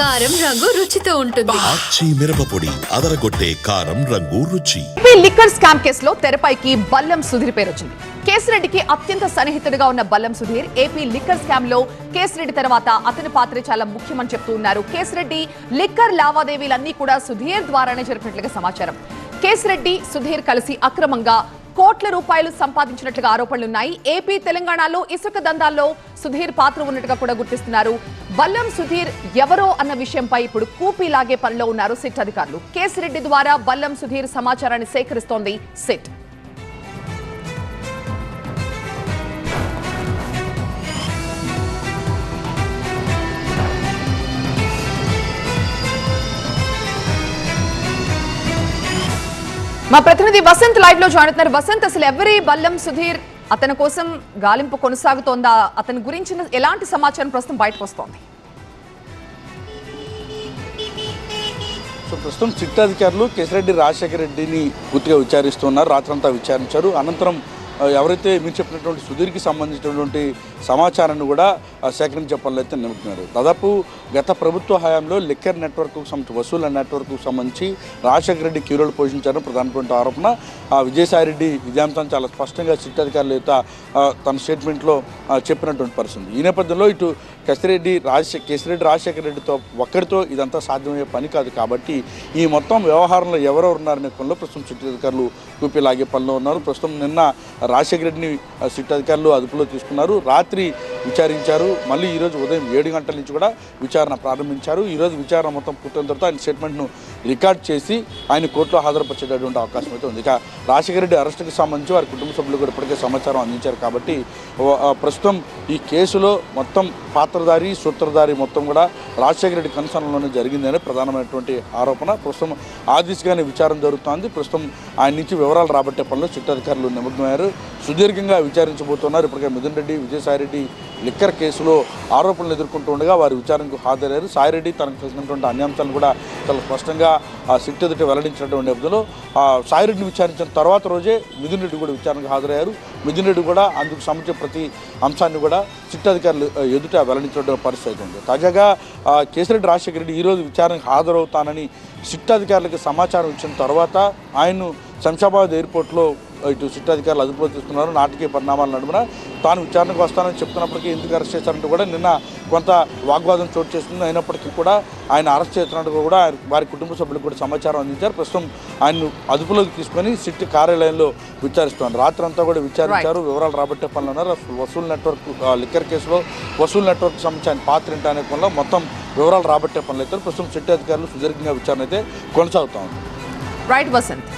కారం రంగు రుచితో ఉంటుంది. ఆచి మిరపపొడి అదరగొట్టే కారం రంగు రుచి. ఏపీ లిక్కర్ స్కామ్ కేసులో తెరపైకి బల్లం సుధీర్ పేరు వచ్చింది కేసిరెడ్డికి అత్యంత సన్నిహితుడిగా ఉన్న బల్లం సుధీర్ ఏపీ లిక్కర్ స్కామ్లో కేసిరెడ్డి తర్వాత అతని పాత్ర చాలా ముఖ్యమని చెప్తూ ఉన్నారు. కేసిరెడ్డి లిక్కర్ లావాదేవీలన్నీ కూడా సుధీర్ ద్వారానే జరిపినట్లుగా సమాచారం. కేసిరెడ్డి సుధీర్ కలిసి అక్రమంగా కోట్ల రూపాయలు సంపాదించినట్లుగా ఆరోపణలున్నాయి. ఏపీ తెలంగాణలో ఇసుక దందాల్లో సుధీర్ పాత్ర ఉన్నట్టుగా కూడా గుర్తిస్తున్నారు. బల్లం సుధీర్ ఎవరో అన్న విషయంపై ఇప్పుడు కూపీ లాగే పనిలో ఉన్నారు సిట్ అధికారులు. కేసిరెడ్డి ద్వారా బల్లం సుధీర్ సమాచారాన్ని సేకరిస్తోంది సిట్. మా ప్రతినిధి వసంత్ లైవ్లో జాయిన్ అవుతున్నారు. వసంత్ అసలు ఎవరి బల్లం సుధీర్ అతని కోసం గాలింపు కొనసాగుతోందా? అతని గురించిన ఎలాంటి సమాచారం ప్రస్తుతం బయటకు వస్తోంది? సో ప్రస్తుతం సిట్ అధికారులు కేసిరెడ్డి రాజశేఖర రెడ్డిని పూర్తిగా విచారిస్తున్నారు. రాత్రంతా విచారించారు. అనంతరం ఎవరైతే మీరు చెప్పినటువంటి సుధీర్కి సంబంధించినటువంటి సమాచారాన్ని కూడా సేకరించే పనులు అయితే నిలుపుతున్నారు దాదాపు గత ప్రభుత్వ హయాంలో లిక్కర్ నెట్వర్క్కు సంబంధించి వసూళ్ళ నెట్వర్క్కు సంబంధించి రాజశేఖర రెడ్డి క్యూరోలు పోషించారని ప్రధానటువంటి ఆరోపణ. విజయసాయిరెడ్డి విజయాంతం చాలా స్పష్టంగా సిట్ అధికారులు తన స్టేట్మెంట్లో చెప్పినటువంటి పరిస్థితి. ఈ నేపథ్యంలో ఇటు కసిరెడ్డి రాజశేఖర కేసిరెడ్డి రాజశేఖర రెడ్డితో ఒక్కరితో ఇదంతా సాధ్యమయ్యే పని కాదు కాబట్టి ఈ మొత్తం వ్యవహారంలో ఎవరెవరు ఉన్నారనే పనిలో ప్రస్తుతం సిట్ అధికారులు కూపీ లాగే పనిలో ఉన్నారు. ప్రస్తుతం నిన్న రాజశేఖర రెడ్డిని సిట్ అధికారులు అదుపులో తీసుకున్నారు. రాత్రి విచారించారు. మళ్ళీ ఈరోజు ఉదయం ఏడు గంటల నుంచి కూడా విచారణ ప్రారంభించారు. ఈరోజు విచారణ మొత్తం పూర్తయిన తర్వాత ఆయన స్టేట్మెంట్ను రికార్డ్ చేసి ఆయన కోర్టులో హాజరుపరిచేటటువంటి అవకాశం అయితే ఉంది. ఇక రాజశేఖర రెడ్డి అరెస్టుకి సంబంధించి వారి కుటుంబ సభ్యులు కూడా ఇప్పటికే సమాచారం అందించారు కాబట్టి ప్రస్తుతం ఈ కేసులో మొత్తం పాత్రధారి సూత్రధారి మొత్తం కూడా రాజశేఖర రెడ్డి కన్సర్న్లోనే జరిగిందనే ప్రధానమైనటువంటి ఆరోపణ. ప్రస్తుతం ఆ దిశగానే విచారణ జరుగుతోంది. ప్రస్తుతం ఆయన నుంచి వివరాలు రాబట్టే పనిలో చిట్టాధికారులు నిమగ్నమయ్యారు. సుదీర్ఘంగా విచారించబోతున్నారు. ఇప్పటికే మిథున్ రెడ్డి విజయసాయిరెడ్డి లిక్కర్ కేసులో ఆరోపణలు ఎదుర్కొంటూ ఉండగా వారి విచారణకు హాజరయ్యారు. సాయిరెడ్డి తనకు తెలిసినటువంటి అన్యాంశాలను కూడా చాలా స్పష్టంగా ఆ సిట్ ఎదుట వెల్లడించినటువంటి నేపథ్యంలో ఆ సాయిరెడ్డిని విచారించిన తర్వాత రోజే మిథున్ రెడ్డి కూడా విచారణకు హాజరయ్యారు. మిథున్ రెడ్డి కూడా అందుకు సంబంధించిన ప్రతి అంశాన్ని కూడా సిట్ అధికారులు ఎదుట వెల్లడించడం పరిస్థితి ఉంది. తాజాగా కేసిరెడ్డి రాజశేఖర రెడ్డి ఈరోజు విచారణకు హాజరవుతానని సిట్ అధికారులకు సమాచారం ఇచ్చిన తర్వాత ఆయన్ను శంషాబాద్ ఎయిర్పోర్ట్లో ఇటు సిట్ అధికారులు అదుపులో తీసుకున్నారు. నాటకీయ పరిణామాల నడుమున తాను విచారణకు వస్తానని చెప్తున్నప్పటికీ ఎందుకు అరెస్ట్ చేశారంటూ కూడా నిన్న కొంత వాగ్వాదం చోటు చేసుకుంది. అయినప్పటికీ కూడా ఆయన అరెస్ట్ చేస్తున్నట్టు కూడా ఆయన వారి కుటుంబ సభ్యులకు కూడా సమాచారం అందించారు. ప్రస్తుతం ఆయన్ను అదుపులోకి తీసుకొని సిట్ కార్యాలయంలో విచారిస్తున్నారు. రాత్రి అంతా కూడా విచారించారు. వివరాలు రాబట్టే పనులు ఉన్నారు. వసూలు నెట్వర్క్ లిక్కర్ కేసులో వసూలు నెట్వర్క్ సంబంధించి ఆయన పాత్ర ఏంటి అనే పనిలో మొత్తం వివరాలు రాబట్టే పనులు అయితే ప్రస్తుతం సిట్ అధికారులు సుదీర్ఘంగా విచారణ అయితే కొనసాగుతా ఉంది. రైట్ వసంత్.